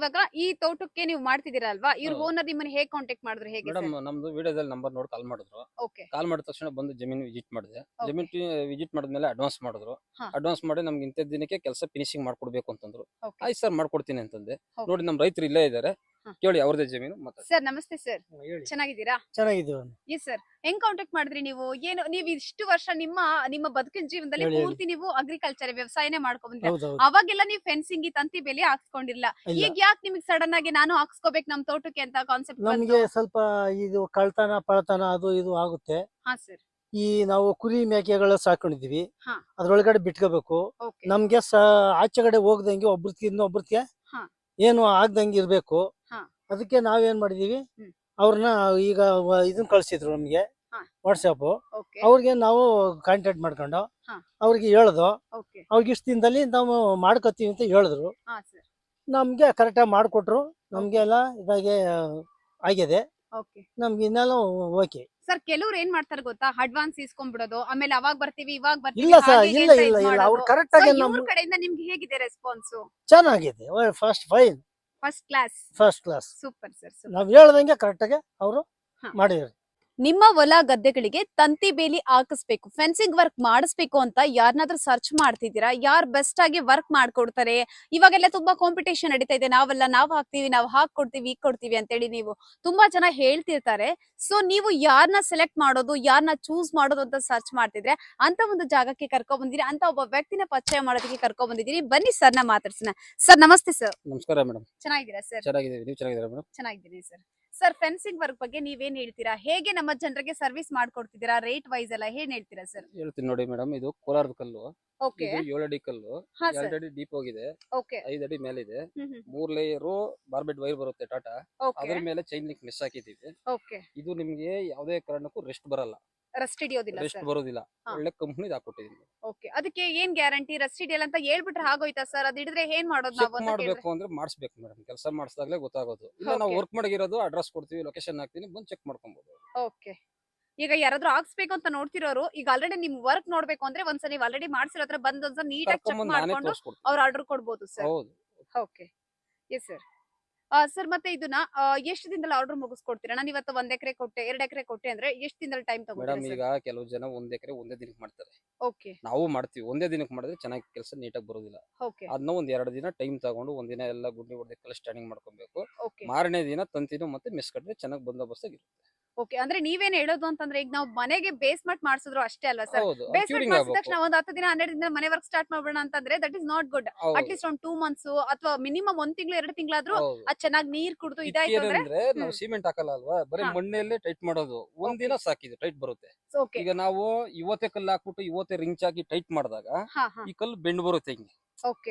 ಇವಾಗ ಈ ತೋಟಕ್ಕೆ ನೀವು ಮಾಡ್ತಿದ್ದೀರಾ ಅಲ್ವಾ ಇವ್ರ ಹೌದು. ಓನರ್ ನಿಮ್ಮನ್ನ ಹೇಗ್ ಕಾಂಟ್ಯಾಕ್ಟ್ ಮಾಡಿದ್ರು ಹೇಗೆ ಮೇಡಮ್ ನಮ್ದು ವಿಡಿಯೋದಲ್ಲಿ ನಂಬರ್ ನೋಡಿ ಕಾಲ್ ಮಾಡಿದ್ರು. ಓಕೆ. ಕಾಲ್ ಮಾಡಿದ ತಕ್ಷಣ ಬಂದು ಜಮೀನು ವಿಸಿಟ್ ಮಾಡಿದೆ. ಜಮೀನ್ ವಿಸಿಟ್ ಮಾಡಿದ್ಮೇಲೆ ಅಡ್ವಾನ್ಸ್ ಮಾಡಿದ್ರು. ಹಾ. ಅಡ್ವಾನ್ಸ್ ಮಾಡಿ ನಮ್ಗೆ ಇಂಥ ದಿನಕ್ಕೆ ಕೆಲಸ ಫಿನಿಶಿಂಗ್ ಮಾಡ್ಕೊಡ್ಬೇಕು ಅಂತಂದ್ರು. ಆಯ್ತು ಸರ್ ಮಾಡ್ಕೊಡ್ತೀನಿ ಅಂತಂದೆ. Okay. ನೋಡಿ ನಮ್ಮ ರೈತರು ಇಲ್ಲೇ ಇದ್ದಾರೆ. ಕೇಳಿ ಅವ್ರದೇ ಜಮೀನು ಮತ್ತೆ ಸರ್ ನಮಸ್ತೆ ಸರ್. ಹೇಳಿ. ಚೆನ್ನಾಗಿದ್ದೀರಾ? ಚೆನ್ನಾಗಿದ್ದೀವಿ ಎಸ್ ಸರ್. ಹೆಂಗ್ ಕಾಂಟ್ಯಾಕ್ಟ್ ಮಾಡಿದ್ರಿ ನೀವು? ಏನು ನೀವು ಇಷ್ಟು ವರ್ಷ ನಿಮ್ಮ ನಿಮ್ಮ ಬದುಕಿನ ಜೀವನದಲ್ಲಿ ಹೇಳಿ. ಪೂರ್ತಿ ನೀವು ಅಗ್ರಿಕಲ್ಚರ್ ವ್ಯವಸಾಯನೇ ಮಾಡ್ಕೊಂಡ್ರಿ ಹೌದೌದು. ಅವಾಗೆಲ್ಲ ನೀವು ಫೆನ್ಸಿಂಗ್ ತಂತಿ ಬೆಲೆ ಹಾಕ್ಸ್ಕೊಂಡಿಲ್ಲ ಇಲ್ಲ. ಈಗ ಯಾಕೆ ನಿಮಗೆ ಸಡನ್ ಆಗಿ ನಾನು ಹಾಕ್ಸ್ಕೋಬೇಕು ನಮ್ ತೋಟಕ್ಕೆ ಅಂತ ಕಾನ್ಸೆಪ್ಟ್ ನಮ್ಗೆ ಸ್ವಲ್ಪ ಇದು ಕಳ್ತನ ಪಳತನ ಅದು ಇದು ಆಗುತ್ತೆ. ಹಾ ಸರ್. ಈ ನಾವು ಕುರಿ ಮೇಕೆಗಳ ಸಾಕೊಂಡಿದೀವಿ ಹಾ. ಅದ್ರೊಳಗಡೆ ಬಿಟ್ಕೋಬೇಕು. ಓಕೆ. ನಮ್ಗೆ ಸ ಆಚೆಗಡೆ ಹೋಗ್ದಂಗೆ ಒಬ್ರಿಗೆ ಇನ್ನೊಬ್ರಿಗೆ ಹಾ. ಏನು ಆಗ್ದಂಗೆ ಇರ್ಬೇಕು. ಅದಕ್ಕೆ ನಾವೇನ್ ಮಾಡಿದೀವಿ. ಅವ್ರನ್ನ ಈಗ ವ- ಇದನ್ನ ಕಳ್ಸಿದ್ರು ನಮ್ಗೆ ಹಾ. ವಾಟ್ಸಪ್ ಓಕೆ ಅವ್ರಿಗೆ ನಾವು ಕಾಂಟ್ಯಾಕ್ಟ್ ಮಾಡ್ಕೊಂಡು ಹಾ. ಅವ್ರಿಗೆ ಹೇಳ್ದು ಓಕೆ ಅವ್ರಿಗೆ ಇಷ್ಟು ದಿನದಲ್ಲಿ ನಾವು ಮಾಡ್ಕೊತೀವಿ ಅಂತ ಹೇಳಿದ್ರು. ಹಾ ಸರ್ ಆಗಿ ಕರೆಕ್ಟಾಗಿ ಮಾಡಿಕೊಟ್ರು. ನಮ್ಗೆ ಎಲ್ಲ ಇದಾಗೆ ಆಗಿದೆ. ಓಕೆ ನಮ್ಗೆ ಇನ್ನೆಲ್ಲ ಓಕೆ ಸರ್ ಕೆಲವ್ರು ಏನ್ ಮಾಡ್ತಾರೆ ಗೊತ್ತಾ? ಅಡ್ವಾನ್ಸ್ ಇಸ್ಕೊಂಡ್ಬಿಡೋದು ಆಮೇಲೆ ಅವಾಗ ಬರ್ತೀವಿ ಇವಾಗ ಬರ್ತೀವಿ. ಇಲ್ಲ ಸರ್ ಇಲ್ಲ ಇಲ್ಲ ಇಲ್ಲ. ಅವ್ರು. ಕರೆಕ್ಟ್ ಆಗಿ ಇವ್ರ ಕಡೆಯಿಂದ ನಿಮ್ಗೆ ಹೇಗಿದೆ ರೆಸ್ಪಾನ್ಸ್ ಚೆನ್ನಾಗಿದೆ. First fine first class first class super sir ನಾವ್ ಹೇಳ್ದಂಗೆ ಕರೆಕ್ಟ್ ಆಗಿ ಅವರು. ಮಾಡಿದ್ರು ನಿಮ್ಮ ಹೊಲ ಗದ್ದೆಗಳಿಗೆ ತಂತಿ ಬೇಲಿ ಹಾಕಿಸ್ಬೇಕು ಫೆನ್ಸಿಂಗ್ ವರ್ಕ್ ಮಾಡಿಸ್ಬೇಕು ಅಂತ ಯಾರನ್ನಾದ್ರೂ ಸರ್ಚ್ ಮಾಡ್ತಿದ್ದೀರಾ? ಯಾರು ಬೆಸ್ಟ್ ಆಗಿ ವರ್ಕ್ ಮಾಡ್ಕೊಡ್ತಾರೆ? ಇವಾಗೆಲ್ಲ ತುಂಬಾ ಕಾಂಪಿಟೇಷನ್ ನಡೀತಾ ಇದೆ. ನಾವೆಲ್ಲ ನಾವ್ ಹಾಕ್ತಿವಿ ನಾವ್ ಹಾಕೊಡ್ತೀವಿ ಈಗ ಕೊಡ್ತೀವಿ ಅಂತೇಳಿ ನೀವು ತುಂಬಾ ಜನ ಹೇಳ್ತಿರ್ತಾರೆ. ಸೊ ನೀವು ಯಾರನ್ನ ಸೆಲೆಕ್ಟ್ ಮಾಡೋದು ಯಾರನ್ನ ಚೂಸ್ ಮಾಡೋದು ಅಂತ ಸರ್ಚ್ ಮಾಡ್ತಿದ್ರೆ ಅಂತ ಒಂದು ಜಾಗಕ್ಕೆ ಕರ್ಕೊಂಡ್ ಬಂದಿರಿ ಅಂತ ಒಬ್ಬ ವ್ಯಕ್ತಿನ ಪರಿಚಯ ಮಾಡೋದಕ್ಕೆ ಕರ್ಕೊಂಡ್ ಬಂದಿದ್ದೀರಿ ಬನ್ನಿ ಸರ್ನ ಮಾತಾಡ್ಸೋಣ. ಸರ್ ನಮಸ್ತೆ ಸರ್. ನಮಸ್ಕಾರ ಮೇಡಮ್. ಚೆನ್ನಾಗಿದ್ದೀರಾ ಸರ್? ಚೆನ್ನಾಗಿದ್ದೀವಿ. ನೀವು ಚೆನ್ನಾಗಿದ್ದೀರಾ ಮೇಡಮ್? ಚೆನ್ನಾಗಿದ್ದೀನಿ ಸರ್. ಸರ್ ಫೆನ್ಸಿಂಗ್ ವರ್ಕ್ ಬಗ್ಗೆ ನೀವೇನ್ ಹೇಳ್ತೀರಾ? ಹೇಗೆ ನಮ್ಮ ಜನರಿಗೆ ಸರ್ವಿಸ್ ಮಾಡ್ಕೊಡ್ತಿದ್ದೀರಾ? ರೇಟ್ ವೈಸ್ ಎಲ್ಲ ಏನ್ ಹೇಳ್ತೀರಾ ಸರ್? ಹೇಳ್ತೀನಿ ನೋಡಿ ಮೇಡಮ್ ಇದು ಕೋಲಾರದ ಕಲ್ಲು. ಓಕೆ. ಇದು ಏಳು ಅಡಿ ಕಲ್ಲು. ಹಾ ಎರಡು ಅಡಿ ಡೀಪ್ ಹೋಗಿದೆ. ಓಕೆ. ಐದು ಅಡಿ ಮೇಲಿದೆ ಮೂರ್ ಲೇಯರು ಬಾರ್ಬೆಡ್ ವೈರ್ ಬರುತ್ತೆ ಟಾಟಾ. ಓಕೆ. ಅದ್ರ ಮೇಲೆ ಚೈನ್ ಲಿಂಕ್ ಮಿಸ್ ಹಾಕಿದೀವಿ ಓಕೆ. ಇದು ನಿಮ್ಗೆ ಯಾವುದೇ ಕಾರಣಕ್ಕೂ ರೆಸ್ಟ್ ಬರಲ್ಲ. ರಸ್ಟ್ ಹಿಡಿಯೋದಿಲ್ಲ ರೆಸ್ಟ್ ಬರೋದಿಲ್ಲ. ಒಳ್ಳೆ ಕಂಪ್ನಿ ಹಾಕೊಟ್ಟಿದ್ದೀನಿ ಓಕೆ. ಅದಕ್ಕೆ ಏನ್ ಗ್ಯಾರಂಟಿ ರಸ್ಟ್ ಹಿಡಿಯಲ್ಲ ಅಂತ ಹೇಳ್ಬಿಟ್ರೆ ಆಗೋಯ್ತಾ ಸರ್? ಅದ್ ಹಿಡಿದ್ರೆ ಏನ್ ಮಾಡೋದು ಚೆಕ್ ನಾವು ಮಾಡ್ಬೇಕು ಅಂದ್ರೆ ಮಾಡಿಸ್ಬೇಕು ಮೇಡಮ್ ಕೆಲಸ ಮಾಡಿಸಿದಾಗಲೇ ಗೊತ್ತಾಗೋದು. ಇಲ್ಲ ನಾವು Okay. ವರ್ಕ್ ಮಾಡಿರೋದು ಅಡ್ರೆಸ್ ಕೊಡ್ತೀವಿ ಲೊಕೇಶನ್ ಹಾಕ್ತೀನಿ ಬಂದು ಚೆಕ್ ಮಾಡ್ಕೊಬಹುದು ಓಕೆ. ಈಗ ಯಾರಾದ್ರೂ ಹಾಕ್ಸ್ಬೇಕು ಅಂತ ನೋಡ್ತಿರೋರು ಈಗ ಆಲ್ರೆಡಿ ನಿಮ್ ವರ್ಕ್ ನೋಡ್ಬೇಕು ಅಂದ್ರೆ ಒಂದ್ಸಲ ನೀವು ಆಲ್ರೆಡಿ ಮಾಡ್ಸಿರೋ ಹತ್ರ ಬಂದ್ ಒಂದ್ಸಲ ನೀಟಾಗಿ ಚೆಕ್ ನಾನೇ ಮಾಡ್ಕೊಂಡು ತೋರಿಸ್ಕೊಡ್ತೀನಿ. ಅವ್ರ ಆರ್ಡರ್ ಕೊಡ್ಬೋದು ಸರ್. ಹೌದು. ಓಕೆ. ಎಸ್ ಸರ್ ಸರ್ ಮತ್ತೆ ಇದನ್ನ ಎಷ್ಟು ದಿನದಲ್ಲಿ ಆರ್ಡರ್ ಮುಗಿಸ್ಕೊಡ್ತೀರಾ? ನಾನು ಇವತ್ತು ಒಂದ್ ಎಕರೆ ಕೊಟ್ಟೆ ಎರಡ್ ಎಕರೆ ಕೊಟ್ಟೆ ಅಂದ್ರೆ ಎಷ್ಟು ದಿನದಲ್ಲಿ ಟೈಮ್ ಮೇಡಮ್ ತಗೋತೀರಾ ಈಗ ಕೆಲವು ಜನ ಒಂದ್ ಎಕರೆ ಒಂದೇ ದಿನಕ್ಕೆ ಮಾಡ್ತಾರೆ. ಓಕೆ. ನಾವು ಮಾಡ್ತೀವಿ. ಒಂದೇ ದಿನಕ್ಕೆ ಮಾಡಿದ್ರೆ ಚೆನ್ನಾಗಿ ಕೆಲಸ ನೀಟಾಗಿ ಬರೋದಿಲ್ಲ. ಓಕೆ. ಅದನ್ನ ಒಂದ್ ಎರಡು ದಿನ ಟೈಮ್ ತಗೊಂಡು ಒಂದಿನ ಎಲ್ಲ ಗುಂಡಿ ಹೊಡೆದಕ್ಕೆಲ್ಲ ಸ್ಟ್ಯಾಂಡಿಂಗ್ ಮಾಡ್ಕೊಬೇಕು. ಓಕೆ. ಮಾರನೇ ದಿನ ತಂತಿನೂ ಮತ್ತೆ ಮಿಸ್ ಕಟ್ಟಿದ್ರೆ ಚೆನ್ನಾಗಿ ಬಂದೋಬಸ್ತಾಗಿ ಓಕೆ ಅಂದ್ರೆ ನೀವೇನ್ ಹೇಳೋದು ಅಂತಂದ್ರೆ ಈಗ ನಾವು ಮನೆಗೆ ಬೇಸ್ಮೆಂಟ್ ಮಾಡಿಸಿದ್ರು ಅಷ್ಟೇ ಅಲ್ವಾ ಸರ್ ಹೌದು ಬೇಸ್ಮೆಂಟ್ ಕ್ಯೂರಿಂಗ್ ಆಗ್ಬೇಕು ತಕ್ಷಣ ಒಂದ್ ಹತ್ತು ದಿನ ಹನ್ನೆರಡು ದಿನ ಮನೆ ವರ್ಕ್ ಸ್ಟಾರ್ಟ್ ಮಾಡ್ಬೇಡ ಅಂತಂದ್ರೆ that is not good at least ಒಂದ್ ಟೂ ಮಂತ್ಸ್ ಅಥವಾ ಮಿನಿಮಮ್ ಒಂದ್ ತಿಂಗಳು ಎರಡು ತಿಂಗಳಾದ್ರೂ ಹೌದು. ಅದ್ ಚೆನ್ನಾಗಿ ನೀರ್ ಕುಡಿದು ಇದಾಯ್ತು ಅಂದ್ರೆ ನಾವು ಹ್ಮ್. ಸಿಮೆಂಟ್ ಹಾಕಲ್ಲ ಅಲ್ವಾ? ಬರೀ ಹಾ. ಮಣ್ಣಲ್ಲೇ ಟೈಟ್ ಮಾಡೋದು. ಒಂದ್ ದಿನ ಸಾಕಿದೆ ಟೈಟ್ ಬರುತ್ತೆ. ಓಕೆ ಈಗ ನಾವು ಇವತ್ತೇ ಕಲ್ಲು ಹಾಕ್ಬಿಟ್ಟು ಇವತ್ತೇ ರಿಂಚ್ ಹಾಕಿ ಟೈಟ್ ಮಾಡಿದಾಗ ಹಾ ಹಾ. ಈ ಕಲ್ಲು ಬೆಂಡ್ ಬರುತ್ತೆ ಹಿಂಗೆ.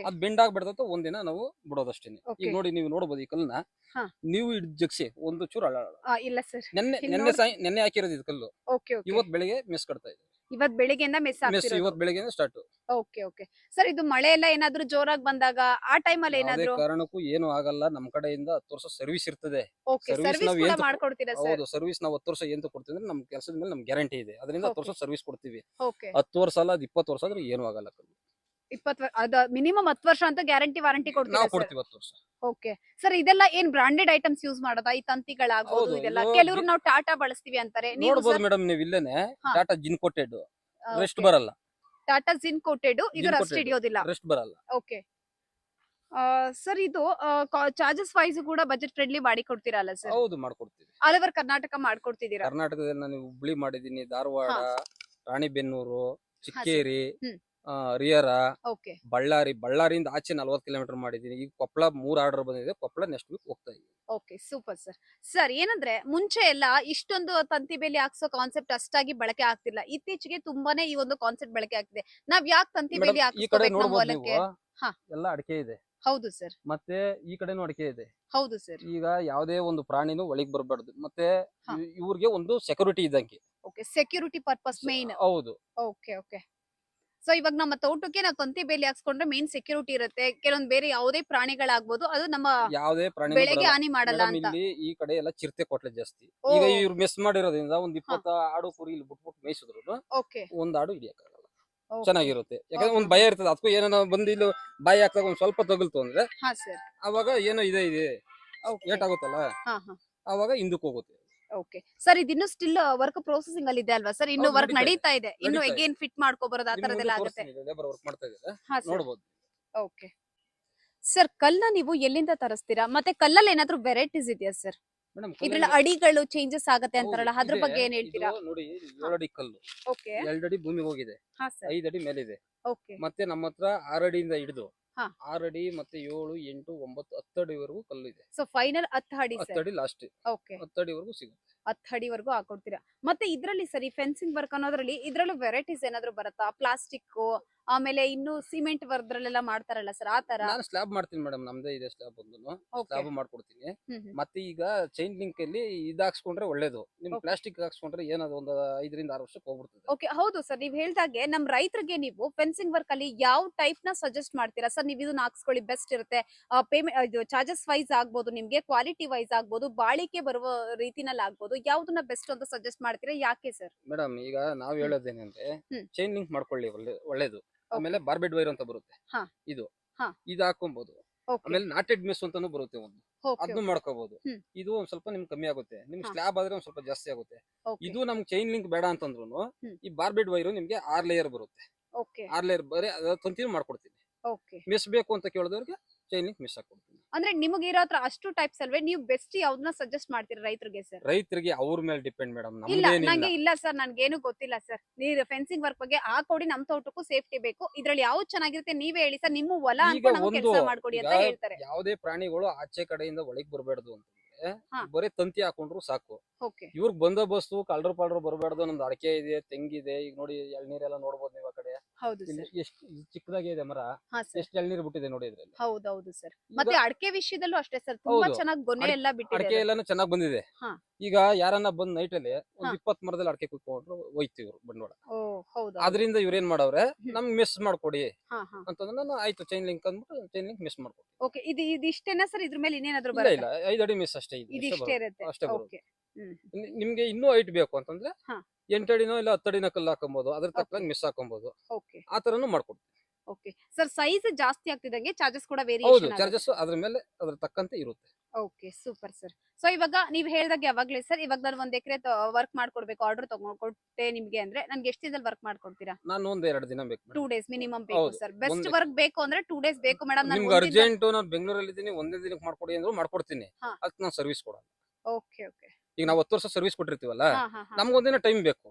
ಅದ್ ಬೆಂಡ್ ಆಗ್ಬಿಡ್ತಂತ ಒಂದಿನ ನಾವು ಬಿಡೋದಷ್ಟೇನೆ. Okay. ಈಗ ನೋಡಿ ನೀವು ನೋಡಬಹುದು ಈ ಕಲ್ಲನ್ನ. ಹಾ. ನೀವು ಇಡ್ ಜಗ್ಸಿ ಒಂದು ಚೂರು ಅಳ ಇಲ್ಲ ಸರ್. ನೆನ್ನೆ ಇಲ್ಲಿ ನೆನ್ನೆ ಸಾಯ್ ನೆನ್ನೆ ಹಾಕಿರೋದು ಇದು ಕಲ್ಲು. Okay okay. ಇವತ್ ಬೆಳಿಗ್ಗೆ ಮಿಸ್ ಕಟ್ತಾ ಇದೆ. ಇವತ್ ಬೆಳಿಗ್ಗೆಯಿಂದ ಮಿಸ್ ಮೆಸ್ ಆಗ್ತಿರೋದು. ಇವತ್ ಬೆಳಿಗ್ಗೆ ಸ್ಟಾರ್ಟ್ ಓಕೆ ಓಕೆ. ಸರ್ ಇದು ಮಳೆ ಎಲ್ಲ ಏನಾದ್ರು ಜೋರಾಗಿ ಬಂದಾಗ ಆ ಟೈಮ್ ಅಲ್ಲಿ ಯಾವುದೇ ಏನಾದ್ರು? ಕಾರಣಕ್ಕೂ ಏನು ಆಗಲ್ಲ. ನಮ್ ಕಡೆಯಿಂದ ಹತ್ತು ವರ್ಷ ಸರ್ವಿಸ್ ಇರ್ತದೆ. ಓಕೆ service ಸರ್ವಿಸ್ ನಾವ್ ಕೂಡ ಏನ್ ತಗೊ- ಮಾಡ್ಕೊಡ್ತೀರಾ ಸರ್? ಹೌದು ಸರ್ವಿಸ್ ನಾವು ಹತ್ತು ವರ್ಷ ಏನ್ ಕೊಡ್ತೀವಿ ಅಂದ್ರೆ ನಮ್ ಕೆಲಸದ ಮೇಲೆ ನಮ್ ಗ್ಯಾರಂಟಿ ಇದೆ. ಅದರಿಂದ ಹತ್ತು ವರ್ಷ ಸರ್ವಿಸ್ ಕೊಡ್ತೀವಿ. ಓಕೆ. ಹತ್ತು ವರ್ಷ ಅಲ್ಲ ಅದ್ ಇಪ್ಪತ್ತು ವರ್ಷ ಆದ್ರೆ ಏನು ಆಗಲ್ಲ ಕಲ್ಲು. ಇಪ್ಪತ್ ಅದ ಮಿನಿಮಮ್ ಹತ್ತು ವರ್ಷ ಅಂತ ಗ್ಯಾರಂಟಿ ವಾರಂಟಿ ನಾವು ಕೊಡ್ತೀವಿ ಹತ್ತು ವರ್ಷ. ಓಕೆ ಸರ್ ಇದೆಲ್ಲ ಏನ್ ಬ್ರಾಂಡೆಡ್ ಐಟಮ್ಸ್ ಯೂಸ್ ಮಾಡೋದಾ? ಈ ತಂತಿಗಳಾಗೋದು ಹೌದು, ಇದೆಲ್ಲ ಇದು ಕೆಲವರು ನಾವು ಟಾಟಾ ಬಳಸ್ತೀವಿ ಅಂತಾರೆ. ನೀವು ನೋಡ್ಬೋದು ಮೇಡಮ್ ನೀವು ಇಲ್ಲೇನೆ. ಹಾ. ಟಾಟಾ ಜಿನ್ ಕೋಟೆಡ್ ರೆಸ್ಟ್ ಬರಲ್ಲ. ಟಾಟಾ ಜಿನ್ ಕೋಟೆಡ್ ಇದು Zin ರಸ್ಟ್ coated. ಹಿಡಿಯೋದಿಲ್ಲ. ರೆಸ್ಟ್ ಬರಲ್ಲ. ಓಕೆ ಸರ್ ಇದು ಚಾರ್ಜಸ್ ವೈಸ್ ಕೂಡ ಬಜೆಟ್ ಫ್ರೆಂಡ್ಲಿ ಮಾಡಿ ಕೊಡ್ತೀರಲ್ಲ ಸರ್ ಹೌದು ಮಾಡ್ಕೊಡ್ತೀವಿ. ಆಲ್ ಓವರ್ ಕರ್ನಾಟಕ ಮಾಡ್ಕೊಡ್ತಿದ್ದೀರಾ ಕರ್ನಾಟಕದಲ್ಲಿ ನಾನು ಹುಬ್ಳಿ ಮಾಡಿದೀನಿ ಧಾರವಾಡ ರಾಣಿಬೆನ್ನೂರು ಚಿಕ್ಕೇರಿ ಹ್ಮ್. ಆ, ಹರಿಹರ ಓಕೆ. ಬಳ್ಳಾರಿ ಬಳ್ಳಾರಿಯಿಂದ ಆಚೆ ನಲ್ವತ್ತು ಕಿಲೋಮೀಟರ್ ಮಾಡಿದೀನಿ ಈಗ ಕೊಪ್ಪಳ ಮೂರ್ ಆರ್ಡರ್ ಬಂದಿದೆ. ಕೊಪ್ಪಳ ನೆಕ್ಸ್ಟ್ ವೀಕ್ ಹೋಗ್ತಾ ಇದ್ದೀನಿ. Okay super sir. ಸರ್ ಏನಂದ್ರೆ ಮುಂಚೆ ಎಲ್ಲ ಇಷ್ಟೊಂದು ತಂತಿ ಬೇಲಿ ಹಾಕ್ಸೋ ಕಾನ್ಸೆಪ್ಟ್ ಅಷ್ಟಾಗಿ ಬಳಕೆ ಆಗ್ತಿಲ್ಲ. ಇತ್ತೀಚೆಗೆ ತುಂಬಾನೇ ಈ ಒಂದು ಕಾನ್ಸೆಪ್ಟ್ ಬಳಕೆ ಆಗ್ತಿದೆ. ನಾವ್ ಯಾಕೆ ತಂತಿ ಬೇಲಿ ಮೇಡಮ್ ಈ ಕಡೆ ಹಾಕಿಸ್ಕೋಬೇಕು ನಮ್ಮ ನೋಡ್ಬೋದು ಹೊಲಕ್ಕೆ? ನೀವು ಹಾ. ಎಲ್ಲ ಅಡಿಕೆ ಇದೆ. ಹೌದು ಸರ್. ಮತ್ತೆ ಈ ಕಡೆನೂ ಅಡಿಕೆ ಇದೆ. ಹೌದು ಸರ್. ಈಗ ಯಾವುದೇ ಒಂದು ಪ್ರಾಣಿನೂ ಒಳಗ್ ಬರಬಾರ್ದು. ಮತ್ತೆ ಹಾ. ಇವ್ರಿಗೆ ಒಂದು ಸೆಕ್ಯೂರಿಟಿ ಇದ್ದಂಗೆ. ಓಕೆ ಸೆಕ್ಯೂರಿಟಿ ಪರ್ಪಸ್ ಮೇನ್ ಹೌದು. Okay okay. ಸೊ ಇವಾಗ ನಮ್ಮ ತೋಟಕ್ಕೆ ನಾವು ತಂತಿ ಬೇಲಿ ಹಾಕ್ಸ್ಕೊಂಡ್ರೆ ಮೇನ್ ಸೆಕ್ಯೂರಿಟಿ ಇರುತ್ತೆ. ಕೆಲವೊಂದ್ ಬೇರೆ ಯಾವುದೇ ಪ್ರಾಣಿಗಳಾಗ್ಬೋದು ಅದು ನಮ್ಮ ಯಾವುದೇ ಪ್ರಾಣಿ ಬೆಳೆಗೆ ಹಾನಿ ಮಾಡಲ್ಲ ಅಂತ. ಇಲ್ಲಿ ಈ ಕಡೆ ಎಲ್ಲ ಚಿರತೆ ಕೊಟ್ಲೆ ಜಾಸ್ತಿ. ಈಗ ಇವ್ರು ಮಿಸ್ ಮಾಡಿರೋದ್ರಿಂದ ಒಂದ್ ಇಪ್ಪತ್ತ ಆಡು ಕುರಿ ಇಲ್ಲಿ ಬಿಟ್ಬಿಟ್ಟು ಮೇಯಿಸಿದ್ರು ಓಕೆ. ಒಂದ್ ಆಡು ಹಿಡಿಯಕ್ಕಾಗಲ್ಲ. ಚೆನ್ನಾಗಿರುತ್ತೆ. ಯಾಕಂದ್ರೆ ಒಂದ್ ಭಯ ಇರ್ತದೆ. ಅದಕ್ಕೂ ಏನೋ ಬಂದು ಇಲ್ಲಿ ಬಾಯಿ ಹಾಕ್ದಾಗ ಒಂದ್ ಸ್ವಲ್ಪ ತಗಲ್ತು ಅಂದ್ರೆ ಹಾ ಸರ್. ಅವಾಗ ಏನೋ ಇದೆ ಇದೆ. ಏಟಾಗುತ್ತಲ್ಲ ಅವಾಗ ಹಿಂದಕ್ಕೆ ಹೋಗುತ್ತೆ. ಓಕೆ. ಸರ್ ಇದಿನ್ನು ಸ್ಟಿಲ್ ವರ್ಕ್ ಪ್ರೊಸೆಸಿಂಗ್ ಅಲ್ಲಿ ಇದೆ ಅಲ್ವಾ ಸರ್? ಇನ್ನು ಹೌದು, ವರ್ಕ್ ನಡೀತಾ ನಡೀತಾ ಇದೆ. ಇನ್ನು ನಡೀತಾ ಇದೆ. ಎಗೇನ್ ಫಿಟ್ ಮಾಡ್ಕೋಬರೋದು ಆ ತರದೆಲ್ಲ ಆಗುತ್ತೆ. ಲೇಬರ್ ವರ್ಕ್ ಮಾಡ್ತಾ ಇದ್ದಾರೆ ಹಾ ಸರ್. ನೋಡ್ಬೋದು. ಓಕೆ. ಸರ್ ಕಲ್ಲ ನೀವು ಎಲ್ಲಿಂದ ತರಿಸ್ತೀರಾ? ಮತ್ತೆ ಕಲ್ಲಲ್ಲಿ ಏನಾದ್ರೂ ವೆರೈಟೀಸ್ ಇದೆಯಾ ಸರ್? ಮೇಡಮ್ ಇದ್ರಲ್ಲ ಅಡಿಗಳು ಚೇಂಜಸ್ ಆಗತ್ತೆ ಅಂತಾರಲ್ಲ ಅದ್ರ ಬಗ್ಗೆ ಏನ್ ಹೇಳ್ತೀರಾ? ನೋಡಿ ಏಳಡಿ ಕಲ್ಲು. ಓಕೆ. ಎರಡು ಅಡಿ ಭೂಮಿಗೆ ಹೋಗಿದೆ. ಹಾ ಸರ್. ಐದು ಮೇಲಿದೆ. ಓಕೆ. ಮತ್ತೆ ನಮ್ಮ ಹತ್ರ ಆರಡಿಯಿಂದ ಹಿಡಿದು. ಆರು ಅಡಿ ಮತ್ತೆ ಏಳು ಎಂಟು ಒಂಬತ್ತು ಹತ್ತು ಅಡಿವರೆಗೂ ಕಲ್ಲು ಇದೆ ಸೊ ಫೈನಲ್ ಹತ್ತು ಅಡಿ ಹತ್ತು ಅಡಿ ಲಾಸ್ಟ್ ಓಕೆ ಹತ್ತು ಅಡಿವರೆಗೂ ಸಿಗುತ್ತೆ. ಹತ್ತು ಅಡಿವರೆಗೂ ಹಾಕೊಡ್ತೀರಾ? ಮತ್ತೆ ಇದ್ರಲ್ಲಿ ಸರಿ ಫೆನ್ಸಿಂಗ್ ವರ್ಕ್ ಅನ್ನೋದ್ರಲ್ಲಿ ಇದ್ರಲ್ಲೂ ವೆರೈಟೀಸ್ ಏನಾದ್ರು ಬರುತ್ತಾ? ಪ್ಲಾಸ್ಟಿಕ್ ಆಮೇಲೆ ಇನ್ನು ಸಿಮೆಂಟ್ ವರ್ದ್ರಲ್ಲೆಲ್ಲ ಮಾಡ್ತಾರಲ್ಲ ಸರ್ ಆ ತರ ನಾನು ಸ್ಲ್ಯಾಬ್ ಮಾಡ್ತೀನಿ ಮೇಡಮ್ ನಮ್ದೇ ಇದೆ ಸ್ಲ್ಯಾಬ್ ಒಂದು ಸ್ಲಾಬ್ ಸ್ಲ್ಯಾಬ್ ಮಾಡ್ಕೊಡ್ತೀನಿ. ಮತ್ತೆ ಈಗ ಚೈನ್ ಲಿಂಕ್ ಅಲ್ಲಿ ಇದ್ ಹಾಕ್ಸ್ಕೊಂಡ್ರೆ ಒಳ್ಳೇದು. ನಿಮ್. ಪ್ಲಾಸ್ಟಿಕ್ ಹಾಕ್ಸ್ಕೊಂಡ್ರೆ ಏನದು ಒಂದು ಐದರಿಂದ ಆರು ವರ್ಷಕ್ಕೆ ಹೋಗ್ಬಿಡ್ತದೆ. ಓಕೆ ಹೌದು ಸರ್ ನೀವು ಹೇಳ್ದಾಗೆ ನಮ್ ರೈತರಿಗೆ ನೀವು ಫೆನ್ಸಿಂಗ್ ವರ್ಕ್ ಅಲ್ಲಿ ಯಾವ ಟೈಪ್ನ ಸಜೆಸ್ಟ್ ಮಾಡ್ತೀರಾ? ಸರ್ ನೀವು ಇದನ್ನ ಹಾಕ್ಸ್ಕೊಳ್ಳಿ ಬೆಸ್ಟ್ ಇರುತ್ತೆ. ಪೇಮೆಂಟ್ ಇದು ಚಾರ್ಜಸ್ ವೈಸ್ ಆಗ್ಬೋದು ನಿಮ್ಗೆ ಕ್ವಾಲಿಟಿ ವೈಸ್ ಆಗ್ಬೋದು ಬಾಳಿಕೆ ಬರುವ ರೀತಿನಲ್ಲಿ ಆಗ್ಬೋದು ಯಾವ್ದನ್ನ ಬೆಸ್ಟ್ ಅಂತ ಸಜೆಸ್ಟ್ ಮಾಡ್ತೀರಾ? ಯಾಕೆ ಸರ್ ಮೇಡಮ್ ಈಗ ನಾವ್ ಹೇಳೋದೇನಂದ್ರೆ ಹ್ಮ್. ಚೈನ್ ಲಿಂಕ್ ಮಾಡ್ಕೊಳ್ಳಿ ಒಳ್ಳೆ ಒಳ್ಳೇದು. ಆಮೇಲೆ ಬಾರ್ಬೆಡ್ ವೈರ್ ಅಂತ ಬರುತ್ತೆ. ಹಾ. ಇದು. ಹಾ. ಇದು ಹಾಕೊಬಹುದು ಆಮೇಲೆ ನಾಟೆಡ್ ಮಿಸ್ ಅಂತಾನು ಬರುತ್ತೆ ಒಂದು. ಅದನ್ನು ಮಾಡ್ಕೋಬಹುದು ಹ್ಮ್. ಇದು ಒಂದ್ ಸ್ವಲ್ಪ ನಿಮ್ಗೆ ಕಮ್ಮಿ ಆಗುತ್ತೆ. ನಿಮ್ಗೆ ಹಾ. ಸ್ಲ್ಯಾಬ್ ಆದ್ರೆ ಒಂದ್ ಸ್ವಲ್ಪ ಜಾಸ್ತಿ ಆಗುತ್ತೆ. ಇದು ನಮ್ಗೆ ಚೈನ್ ಲಿಂಕ್ ಬೇಡ ಅಂತಂದ್ರು ಹ್ಮ್. ಈ ಬಾರ್ಬೆಡ್ ವೈರು ನಿಮ್ಗೆ ಆರ್ ಲೇಯರ್ ಬರುತ್ತೆ. ಓಕೆ ಆರ್ ಲೇಯರ್ ಬರೀ ತಂತಿನೂ ಮಾಡ್ಕೊಡ್ತೀನಿ. ಓಕೆ ಮಿಸ್ ಬೇಕು ಅಂತ ಕೇಳಿದವ್ರಿಗೆ ಚೈನ್ ಲಿಂಕ್ ಮಿಸ್ ಹಾಕೊಡ್ತೀನಿ ಅಂದ್ರೆ ನಿಮಗೆ ಇರೋ ಹತ್ರ ಅಷ್ಟು ಟೈಪ್ಸ್ ಅಲ್ವೇ ನೀವು ಬೆಸ್ಟ್ ಯಾವ್ದನ್ನ ಸಜೆಸ್ಟ್ ಮಾಡ್ತೀರಾ ರೈತರಿಗೆ ಸರ್ ರೈತರಿಗೆ ಅವ್ರ ಮೇಲೆ ಡಿಪೆಂಡ್ ಮೇಡಮ್ ಇಲ್ಲ ನಂಗೆ ಇಲ್ಲ ಸರ್ ನನ್ಗೇನು ಗೊತ್ತಿಲ್ಲ ಸರ್ ನೀವ್ ಫೆನ್ಸಿಂಗ್ ವರ್ಕ್ ಬಗ್ಗೆ ಆ ಹಾಕೊಡಿ ನಮ್ ತೋಟಕ್ಕೂ ಸೇಫ್ಟಿ ಬೇಕು. ಇದ್ರಲ್ಲಿ ಯಾವ್ದು ಚೆನ್ನಾಗಿರುತ್ತೆ ನೀವೇ ಹೇಳಿ ಸರ್ ನಿಮ್ಮ ಹೊಲ ಅನ್ಕೊಂಡು ಕೆಲಸ ಮಾಡ್ಕೊಡಿ ಅಂತ ಹೇಳ್ತಾರೆ. ಯಾವುದೇ ಪ್ರಾಣಿಗಳು ಆಚೆ ಕಡೆಯಿಂದ ಒಳಗ್ ಬರಬಾರ್ದು ಅಂತ. ಬರೀ ತಂತಿ ಹಾಕೊಂಡ್ರು ಸಾಕು. ಓಕೆ ಇವ್ರಿಗೆ ಬಂದೋಬಸ್ತು ಕಳ್ರು ಪಾಳ್ರು ಬರಬಾರ್ದು ನಮ್ದು ಅಡಕೆ ಇದೆ ತೆಂಗಿದೆ ಈಗ ನೋಡಿ ಎಳ್ನೀರೆಲ್ಲ ನೋಡ್ಬೋದು ನೀವು ಕಡೆ ಹೌದು ಇಲ್ಲಿ ಸರ್. ಎಷ್ಟು ಚಿಕ್ಕದಾಗಿ ಇದೆ ಮರ. ಹಾ ಸರ್. ಎಷ್ಟು ಎಳ್ನೀರು ಬಿಟ್ಟಿದೆ ನೋಡಿ ಇದ್ರಲ್ಲಿ. ಹೌದೌದು ಸರ್. ಮತ್ತೆ ಅಡಕೆ ವಿಷಯದಲ್ಲೂ ಅಷ್ಟೇ ಸರ್. ತುಂಬಾ ಹೌದು. ಚೆನ್ನಾಗಿ ಗೊನೆ ಅಡ್- ಎಲ್ಲ ಅಡಕೆ ಬಿಟ್ಟಿದೆ ಎಲ್ಲಾನು ಚೆನ್ನಾಗ್ ಬಂದಿದೆ. ಹಾ. ಈಗ ಯಾರನ್ನ ಬಂದ್ ನೈಟ್ ಅಲ್ಲಿ ಒಂದ್ ಹಾ. ಇಪ್ಪತ್ ಮರದಲ್ಲಿ ಅಡಕೆ ಕುತ್ಕೊಂಡ್ರು ಹೋಯ್ತು ಇವ್ರು ಬಂಡವಾಳ. ಓ ಹೌದು ಅದರಿಂದ ಇವ್ರ ಏನ್ ಮಾಡವ್ರೆ? ನಮ್ ನಮ್ಗೆ ಮಿಸ್ ಮಾಡ್ಕೊಡಿ. ಹಾ ಹಾ. ಅಂತಂದ್ರೆ ನಾನು ಆಯ್ತು ಚೈನ್ ಲಿಂಕ್ ಅಂದ್ಬಿಟ್ಟು ಚೈನ್ ಲಿಂಕ್ ಮಿಸ್ ಮಾಡ್ಕೊಡಿ ಓಕೆ ಇದು ಇದು ಇಷ್ಟೇನಾ ಸರ್? ಇದ್ರ ಮೇಲೆ ಇನ್ನೇನಾದ್ರು ಇಲ್ಲ ಇಲ್ಲ ಐದು ಅಡಿ ಮಿಸ್ ಅಷ್ಟೇ ಇದೆ ಇದು ಅಷ್ಟೇ ಇಷ್ಟೇ ಇರುತ್ತೆ. ಅಷ್ಟೇ. ಓಕೆ ನಿಮ್ಗೆ ಇನ್ನೂ ಹೈಟ್ ಬೇಕು ಅಂತಂದ್ರೆ. ಎಂಟಡಿನೋ ಇಲ್ಲ ಹತ್ತಡಿನ ಕಲ್ಲು ಹಾಕೊಬಹುದು ಅದ್ರ ತಕ್ಕ ಮಿಸ್ ಹಾಕೊಬಹುದು ಓಕೆ ಆ ತರನು ಮಾಡ್ಕೊಡ್ತೀವಿ. ಓಕೆ ಸರ್ ಸೈಜ್ ಜಾಸ್ತಿ ಆಗ್ತಿದಂಗೆ ಚಾರ್ಜಸ್ ಕೂಡ ಹೌದು ವೇರಿಯೇಷನ್ ಚಾರ್ಜಸ್ ಅದ್ರ ಮೇಲೆ ಅದ್ರ ತಕ್ಕಂತೆ ಇರುತ್ತೆ. ಓಕೆ ಸೂಪರ್ ಸರ್ ಸೊ ಇವಾಗ ನೀವ್ ಹೇಳ್ದಾಗ ಯಾವಾಗ್ಲೇ ಸರ್ ಇವಾಗ ನಾನು ಒಂದ್ ಎಕರೆ ವರ್ಕ್ ಮಾಡ್ಕೊಡ್ಬೇಕು ಆರ್ಡರ್ ತಗೊಂಡ್ಕೊಟ್ಟೆ ನಿಮ್ಗೆ ಅಂದ್ರೆ ನನ್ಗೆ ಎಷ್ಟು ದಿನದಲ್ಲಿ ವರ್ಕ್ ಮಾಡ್ಕೊಡ್ತೀರಾ? ನಾನು ಒಂದ್ ಎರಡು ದಿನ ಬೇಕು ಟೂ ಡೇಸ್ ಮಿನಿಮಮ್ ಬೇಕು ಹೌದು. ಸರ್ ಬೆಸ್ಟ್ ಒಂದೇ- ವರ್ಕ್ ಬೇಕು ಅಂದ್ರೆ ಟೂ ಡೇಸ್ ಬೇಕು ಮೇಡಮ್ ನಿಮ್ಗೆ ಅರ್ಜೆಂಟ್ ನಾನು ಬೆಂಗಳೂರಲ್ಲಿ ಇದ್ದೀನಿ ಒಂದೇ ದಿನಕ್ಕೆ ಮಾಡ್ಕೊಡಿ ಅಂದ್ರು ಮಾಡ್ಕೊಡ್ತೀನಿ. ಹಾ. ಅದಕ್ಕೆ ನಾನು ಸರ್ವಿಸ್ ಕೊಡಲ್ಲ. ಓಕೆ ಓಕೆ ಈಗ ನಾವು ಹತ್ತು ವರ್ಷ ಸರ್ವಿಸ್ ಕೊಟ್ಟಿರ್ತೀವಲ್ಲ ಹಾ ಹಾ ಹಾ. ನಮ್ಗೊಂದಿನ ಟೈಮ್ ಬೇಕು.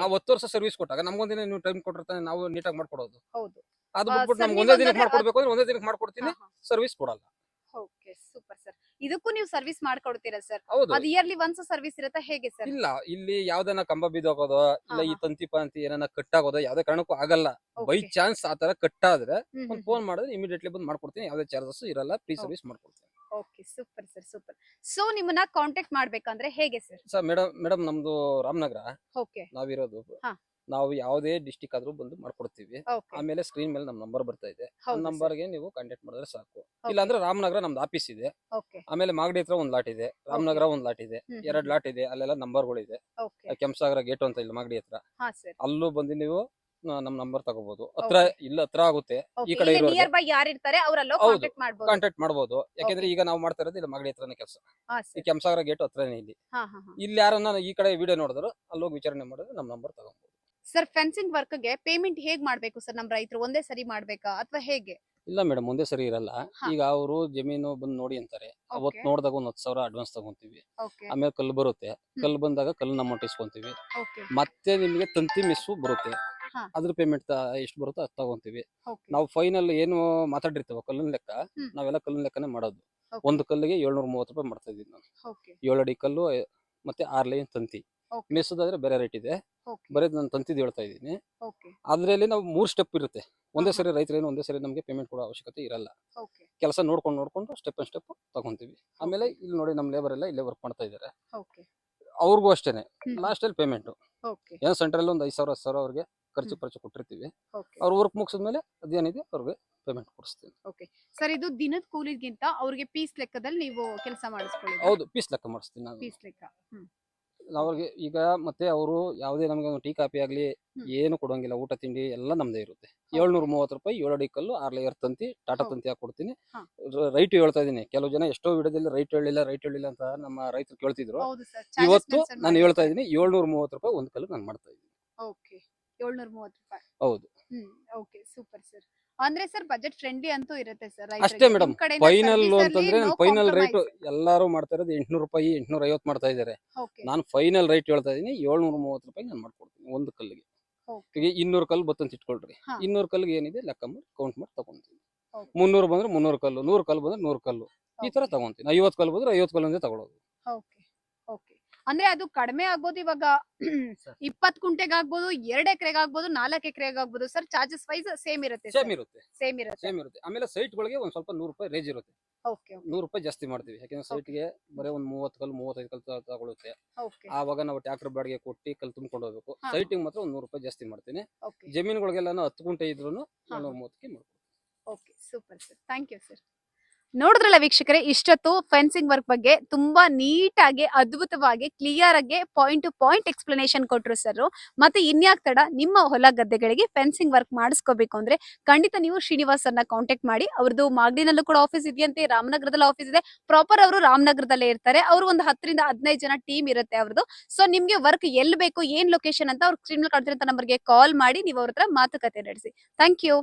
ನಾವು ಹತ್ತು ವರ್ಷ ಸರ್ವಿಸ್ ಕೊಟ್ಟಾಗ ನಮ್ಗೊಂದಿನ ನೀವು ಟೈಮ್ ಕೊಟ್ಟಿರ್ತಾನೆ ನಾವು ನೀಟಾಗಿ ಮಾಡ್ಕೊಡೋದು. ಹೌದು. ಅದು ಆ, ಬಿಟ್ಬಿಟ್ಟು sir, ನಮ್ಗೆ ಒಂದೇ ದಿನಕ್ಕೆ ಮಾಡ್ಕೊಡ್ಬೇಕು ಅಂದ್ರೆ ಒಂದೇ ದಿನಕ್ಕೆ ಮಾಡ್ಕೊಡ್ತೀನಿ ಸರ್ವಿಸ್ ಕೊಡಲ್ಲ. ಓಕೆ ಸೂಪರ್ ಸರ್ ಇದಕ್ಕೂ ನೀವು ಸರ್ವಿಸ್ ಮಾಡ್ಕೊಡ್ತೀರಾ ಸರ್ ಹೌದು. ಅದು ಇಯರ್ಲಿ ಒನ್ಸ್ ಸರ್ವಿಸ್ ಇರುತ್ತಾ ಹೇಗೆ ಸರ್ ಇಲ್ಲ ಇಲ್ಲಿ ಯಾವ್ದನ ಕಂಬ ಬಿದ್ದೋಗೋದು ಇಲ್ಲ ಈ ಹಾ. ತಂತಿ ಪಂತಿ ಕಟ್ ಆಗೋದೋ ಯಾವ್ದೇ ಕಾರಣಕ್ಕೂ ಆಗಲ್ಲ. ಬೈ ಚಾನ್ಸ್ ಆ ತರ ಆದ್ರೆ ಒಂದ್ ಫೋನ್ ಮಾಡಿದ್ರೆ ಇಮಿಡಿಯೇಟ್ಲಿ ಬಂದು ಮಾಡ್ಕೊಡ್ತೀನಿ ಯಾವ್ದೇ ಚಾರ್ಜಸ್ ಇರಲ್ಲ ಫ್ರೀ ಸರ್ವಿಸ್ ಮಾಡ್ಕೊಡ್ತೀನಿ. Okay super sir super. So ನಿಮ್ಮನ್ನ ಕಾಂಟ್ಯಾಕ್ಟ್ ಮಾಡ್ಬೇಕಂದ್ರೆ ಹೇಗೆ ಸರ್? ಸರ್ ಮೇಡಮ್ ಮೇಡಮ್ ನಮ್ದು ರಾಮನಗರ. ಓಕೆ. ನಾವಿರೋದು ಹಾ. ನಾವು ಯಾವುದೇ ಡಿಸ್ಟಿಕ್ ಆದ್ರೂ ಬಂದು ಮಾಡ್ಕೊಡ್ತೀವಿ. ಓಕೆ. ಆಮೇಲೆ ಸ್ಕ್ರೀನ್ ಮೇಲೆ ನಮ್ ನಂಬರ್ ಬರ್ತಾ ಇದೆ. ಆ ನಂಬರ್ಗೆ ನೀವು ಕಾಂಟ್ಯಾಕ್ಟ್ ಮಾಡಿದ್ರೆ ಸಾಕು. ಇಲ್ಲಾಂದ್ರೆ ರಾಮನಗರ ನಮ್ದು ಆಫೀಸ್ ಇದೆ. ಓಕೆ. ಆಮೇಲೆ ಮಾಗಡಿ ಹತ್ರ ಒಂದ್ ಲಾಟ್ ಇದೆ. ರಾಮನಗರ ಒಂದ್ ಲಾಟ್ ಇದೆ. ಎರಡ್ ಲಾಟ್ ಇದೆ. ಅಲ್ಲೆಲ್ಲ ನಂಬರ್ಗಳಿದೆ ಓಕೆ. ಕೆಂಪಸಾಗರ ಗೇಟ್ ಅಂತ ಇಲ್ಲ ಮಾಗಡಿ ಹತ್ರ. ಹಾ ಸರ್. ಅಲ್ಲೂ ಬಂದು ನೀವು ನಮ್ ನಂಬರ್ ತಗೋಬಹುದು ಹತ್ರ ಇಲ್ಲ ಹತ್ರ ಆಗುತ್ತೆ. ಈ ಕಡೆ ಇರೋರ್ಗೆ. ನಿಯರ್ ಬೈ ಯಾರು ಇರ್ತಾರೆ ಅವರಲ್ಲೋ ಹೌದು. ಕಾಂಟ್ಯಾಕ್ಟ್ ಮಾಡಬಹುದು ಕಾಂಟ್ಯಾಕ್ಟ್ ಮಾಡಬಹುದು ಯಾಕಂದ್ರೆ ಈಗ ನಾವು ಮಾಡ್ತಾ ಇರೋದು ಇಲ್ಲ ಮಾಗಡಿ ಹತ್ರನೇ ಕೆಲಸ. ಹಾ ಈ ಕೆಂಸಾಗರ ಗೇಟ್ ಹತ್ರನೇ ಇಲ್ಲಿ. ಹಾ ಹಾ ಹಾ. ಇಲ್ಲಿ ಯಾರನ್ನ ಈ ಕಡೆ ವಿಡಿಯೋ ನೋಡಿದ್ರು ಅಲ್ಲೋಗಿ ವಿಚಾರಣೆ ಮಾಡಿದ್ರೆ ನಮ್ ನಂಬರ್ ತಗೋಬಹುದು ಸರ್ ಫೆನ್ಸಿಂಗ್ ವರ್ಕ್ಗೆ ಪೇಮೆಂಟ್ ಹೇಗ್ ಮಾಡ್ಬೇಕು ಸರ್ ನಮ್ ರೈತರು ಒಂದೇ ಸರಿ ಮಾಡ್ಬೇಕಾ ಅಥವಾ ಹೇಗೆ? ಇಲ್ಲ ಮೇಡಮ್ ಒಂದೇ ಸರಿ ಇರಲ್ಲ. ಹಾ. ಈಗ ಅವರು ಜಮೀನು ಬಂದು ನೋಡಿ ಅಂತಾರೆ. ಅವತ್ Okay. ನೋಡಿದಾಗ ಒಂದ್ ಹತ್ತು ಸಾವಿರ ಅಡ್ವಾನ್ಸ್ ತಗೊಂತೀವಿ. ಓಕೆ ಆಮೇಲೆ ಕಲ್ಲು ಬರುತ್ತೆ. ಕಲ್ಲು ಬಂದಾಗ ಕಲ್ಲನ್ನ ನಮ್ಮ ಇಸ್ಕೊಂತೀವಿ ಓಕೆ ಮತ್ತೆ ನಿಮಗೆ ತಂತಿ ಮಿಸ್ಸು ಬರುತ್ತೆ. ಹಾ. ಅದ್ರ ಪೇಮೆಂಟ್ ಎಷ್ಟು ಬರುತ್ತೋ ಅದು ತಗೊಂತೀವಿ. ನಾವು ಫೈನಲ್ ಏನು ಮಾತಾಡಿರ್ತೀವ ಕಲ್ಲಿನ ಲೆಕ್ಕ ಹ್ಮ್. ನಾವೆಲ್ಲ ಕಲ್ಲಿನ ಲೆಕ್ಕನೇ ಮಾಡೋದು. Okay. ಒಂದು ಕಲ್ಲಿಗೆ ಏಳ್ನೂರ ಮೂವತ್ತು ರೂಪಾಯಿ ಮಾಡ್ತಾ ಇದ್ದೀನಿ ನಾನು ಏಳು ಅಡಿ ಕಲ್ಲು ಮತ್ತೆ ಆರ್ ಲೈನ್ ತಂತಿ. Okay. ಮಿಸ್ಸದಾದ್ರೆ ಬೇರೆ ರೇಟ್ ಇದೆ. ಬರೀ ನಾನು ತಂತಿದ್ ಹೇಳ್ತಾ ಇದ್ದೀನಿ. ಅದ್ರಲ್ಲಿ ನಾವು ಮೂರ್ ಸ್ಟೆಪ್ ಇರುತ್ತೆ. ಒಂದೇ ಹಾ. ಸರಿ ರೈತರೇನು ಒಂದೇ ಸರಿ ನಮಗೆ ಪೇಮೆಂಟ್ ಕೊಡೋ ಅವಶ್ಯಕತೆ ಇರಲ್ಲ. ಕೆಲಸ ನೋಡ್ಕೊಂಡು ನೋಡ್ಕೊಂಡು ಸ್ಟೆಪ್ ಅಂಡ್ ಸ್ಟೆಪ್ ತಗೊಂತೀವಿ. ಆಮೇಲೆ ಇಲ್ಲಿ ನೋಡಿ ನಮ್ಮ ಲೇಬರ್ ಎಲ್ಲ ಇಲ್ಲೇ ವರ್ಕ್ ಮಾಡ್ತಾ ಇದ್ದಾರೆ ಓಕೆ ಅವ್ರಿಗೂ ಅಷ್ಟೇನೆ. ಹ್ಮ್. ಲಾಸ್ಟ್ ಅಲ್ಲಿ ಪೇಮೆಂಟ್ ಏನೋ ಸೆಂಟ್ರಲ್ಲಿ ಒಂದು ಐದು ಸಾವಿರ ಹತ್ತು ಸಾವಿರ ಅವ್ರಿಗೆ ಖರ್ಚು. ಖರ್ಚು ಕೊಟ್ಟಿರ್ತೀವಿ. ಓಕೆ. ಅವ್ರ ವರ್ಕ್ ಮುಗಿಸಿದ್ಮೇಲೆ ಅದೇನಿದೆ ಅವ್ರಿಗೆ ಪೇಮೆಂಟ್ ಕೊಡಿಸ್ತೀನಿ. ಸರ್ ಇದು ದಿನದ ಕೂಲಿಗಿಂತ ಅವ್ರಿಗೆ ಪೀಸ್ ಲೆಕ್ಕದಲ್ಲಿ ನೀವು ಕೆಲಸ ಮಾಡಿಸ್ಕೊಳ್ಳಿ ಹೌದು ಪೀಸ್ ಲೆಕ್ಕ ಮಾಡಿಸ್ತೀನಿ ನಾನು. ಪೀಸ್ ಲೆಕ್ಕ. ಹ್ಮ್. ಅವ್ರಿಗೆ ಈಗ ಮತ್ತೆ ಅವರು ಯಾವುದೇ ನಮಗೆ ಒಂದು ಟೀ ಕಾಫಿ ಆಗಲಿ ಏನು ಕೊಡೋಂಗಿಲ್ಲ ಊಟ ತಿಂಡಿ ಎಲ್ಲ ನಮ್ದೇ ಇರುತ್ತೆ. ಏಳ್ನೂರ ಮೂವತ್ತು ರೂಪಾಯಿ ಏಳು ಅಡಿ ಕಲ್ಲು ಆರ್ ಲೇಯರ್ ತಂತಿ ಟಾಟಾ. ತಂತಿ ಹಾಕೊಡ್ತೀನಿ. ಕೊಡ್ತೀನಿ ರೈಟ್ ಹೇಳ್ತಾ ಇದ್ದೀನಿ ಕೆಲವು ಜನ ಎಷ್ಟೋ ವಿಡಿಯೋದಲ್ಲಿ ರೈಟ್ ಹೇಳಿಲ್ಲ ರೈಟ್ ಹೇಳಿಲ್ಲ ಅಂತ ನಮ್ಮ ರೈತರು ಕೇಳ್ತಿದ್ರು. ಇವತ್ತು ನಾನು ಹೇಳ್ತಾ ಇದ್ದೀನಿ ಏಳ್ನೂರ ಮೂವತ್ತು ರೂಪಾಯಿ ಒಂದು ಕಲ್ಲು ನಾನು ಮಾಡ್ತಾ ಇದ್ದೀನಿ ಓಕೆ. ಏಳ್ನೂರ ಮೂವತ್ತು ರೂಪಾಯಿ. ಹೌದು. ಹ್ಮ್ ಓಕೆ ಸೂಪರ್ ಸರ್ ಅಂದ್ರೆ ಸರ್ ಬಜೆಟ್ ಫ್ರೆಂಡ್ಲಿ ಅಂತೂ ಇರುತ್ತೆ ಸರ್ ಅಷ್ಟೇ ಮೇಡಮ್ ಫೈನಲ್ ಅಂತಂದ್ರೆ ಫೈನಲ್ ರೇಟ್ ಎಲ್ಲಾರು ಮಾಡ್ತಾ ಇರೋದು ಎಂಟ್ನೂರು ರೂಪಾಯಿ ಎಂಟ್ನೂರ ಐವತ್ತು ಮಾಡ್ತಾ ಇದ್ದಾರೆ. ನಾನು ಫೈನಲ್ ರೇಟ್ ಹೇಳ್ತಾ ಇದೀನಿ ಏಳ್ನೂರ ಮೂವತ್ತು ರೂಪಾಯಿ ನಾನು ಮಾಡ್ಕೊಡ್ತೀನಿ ಒಂದು ಕಲ್ಲಿಗೆ. ಈಗ ಇನ್ನೂರು ಕಲ್ಲು ಬತ್ತಂತ ಇಟ್ಕೊಳ್ರಿ. ಇನ್ನೂರು ಕಲ್ಲಿಗೆ ಏನಿದೆ ಲೆಕ್ಕ ಮಾಡಿ ಕೌಂಟ್ ಮಾಡಿ ತಗೊಂತೀನಿ. ಮುನ್ನೂರು ಬಂದ್ರೆ ಮುನ್ನೂರು ಕಲ್ಲು ನೂರು ಕಲ್ಲು ಬಂದ್ರೆ ನೂರು ಕಲ್ಲು. ಈ ತರ. ತಗೊಂತೀನಿ. ಐವತ್ತು ಕಲ್ಲು ಬಂದ್ರೆ ಐವತ್ತು ಕಲ್ಲು ತಗೊಳ್ಳೋದು ತಗೊಳೋದು. ಓಕೆ ಅಂದ್ರೆ ಅದು ಕಡಿಮೆ ಆಗ್ಬೋದು ಇವಾಗ ಇಪ್ಪತ್ ಕುಂಟೆಗೆ ಆಗ್ಬೋದು ಎರಡ್ ಎಕರೆಗೆ ಆಗ್ಬೋದು ನಾಲ್ಕು ಎಕರೆಗೆ ಆಗ್ಬೋದು. ಸರ್ ಚಾರ್ಜಸ್ ವೈಸ್ ಸೇಮ್ ಇರುತ್ತೆ ಸೇಮ್ ಇರುತ್ತೆ. ಸೇಮ್ ಇರುತ್ತೆ. ಸೇಮ್ ಇರುತ್ತೆ. ಆಮೇಲೆ ಸೈಟ್ ಗಳಿಗೆ ಒಂದ್ ಸ್ವಲ್ಪ ನೂರು ರೂಪಾಯಿ ರೇಜ್ ಇರುತ್ತೆ. ನೂರು ರೂಪಾಯಿ ಜಾಸ್ತಿ ಮಾಡ್ತೀವಿ. ಯಾಕಂದ್ರೆ ಸೈಟ್ಗೆ ಬರೀ ಒಂದ್ ಮೂವತ್ತು ಕಲ್ ಮೂವತ್ತೈದು ಕಲ್ ತಗೊಳುತ್ತೆ. ಆವಾಗ ನಾವು ಟ್ಯಾಕ್ಟರ್ ಬಾಡಿಗೆ ಕೊಟ್ಟಿ ಕಲ್ ತುಂಬಿಕೊಂಡು ಹೋಗ್ಬೇಕು. ಸೈಟಿಂಗ್ ಮಾತ್ರ ಒಂದ್ ನೂರು ರೂಪಾಯಿ ಜಾಸ್ತಿ ಮಾಡ್ತೀನಿ. ಜಮೀನುಗಳಿಗೆಲ್ಲ ಹತ್ತು ಗುಂಟೆ ಇದ್ರು ಮೂವತ್ತಕ್ಕೆ ಮಾಡ್ಕೊಡ್ತೀನಿ okay super sir thank you sir ನೋಡಿದ್ರಲ್ಲ ವೀಕ್ಷಕರೇ, ಇಷ್ಟೊತ್ತು ಫೆನ್ಸಿಂಗ್ ವರ್ಕ್ ಬಗ್ಗೆ ತುಂಬಾ ನೀಟಾಗಿ, ಅದ್ಭುತವಾಗಿ ಕ್ಲಿಯರ್ ಆಗಿ ಪಾಯಿಂಟ್ ಟು ಪಾಯಿಂಟ್ ಎಕ್ಸ್ಪ್ಲನೇಷನ್ ಕೊಟ್ರು ಸರ್ ಮತ್ತೆ ಇನ್ಯಾಕ್ ತಡ ನಿಮ್ಮ ಹೊಲ ಗದ್ದೆಗಳಿಗೆ ಫೆನ್ಸಿಂಗ್ ವರ್ಕ್ ಮಾಡಿಸ್ಕೋಬೇಕು ಅಂದ್ರೆ ಖಂಡಿತ ನೀವು ಶ್ರೀನಿವಾಸ್ ಅನ್ನ ಕಾಂಟ್ಯಾಕ್ಟ್ ಮಾಡಿ ಅವ್ರದ್ದು ಮಾಗಡಿನಲ್ಲೂ ಕೂಡ ಆಫೀಸ್ ಇದೆಯಂತೆ, ರಾಮನಗರದಲ್ಲಿ ಆಫೀಸ್ ಇದೆ. ಪ್ರಾಪರ್ ಅವರು ರಾಮನಗರದಲ್ಲೇ ಇರ್ತಾರೆ. ಅವರು ಒಂದು ಹತ್ತರಿಂದ ಹದಿನೈದು ಜನ ಟೀಮ್ ಇರುತ್ತೆ ಅವ್ರದ್ದು ಸೊ ನಿಮ್ಗೆ ವರ್ಕ್ ಎಲ್ಲಿ ಬೇಕು, ಏನ್ ಲೊಕೇಶನ್ ಅಂತ ಅವ್ರ ಸ್ಕ್ರೀನ್ ಕಾಣ್ತಿರೋ ನಂಬರ್ಗೆ ಕಾಲ್ ಮಾಡಿ, ನೀವು ಅವ್ರ ಹತ್ರ ಮಾತುಕತೆ ನಡೆಸಿ. Thank you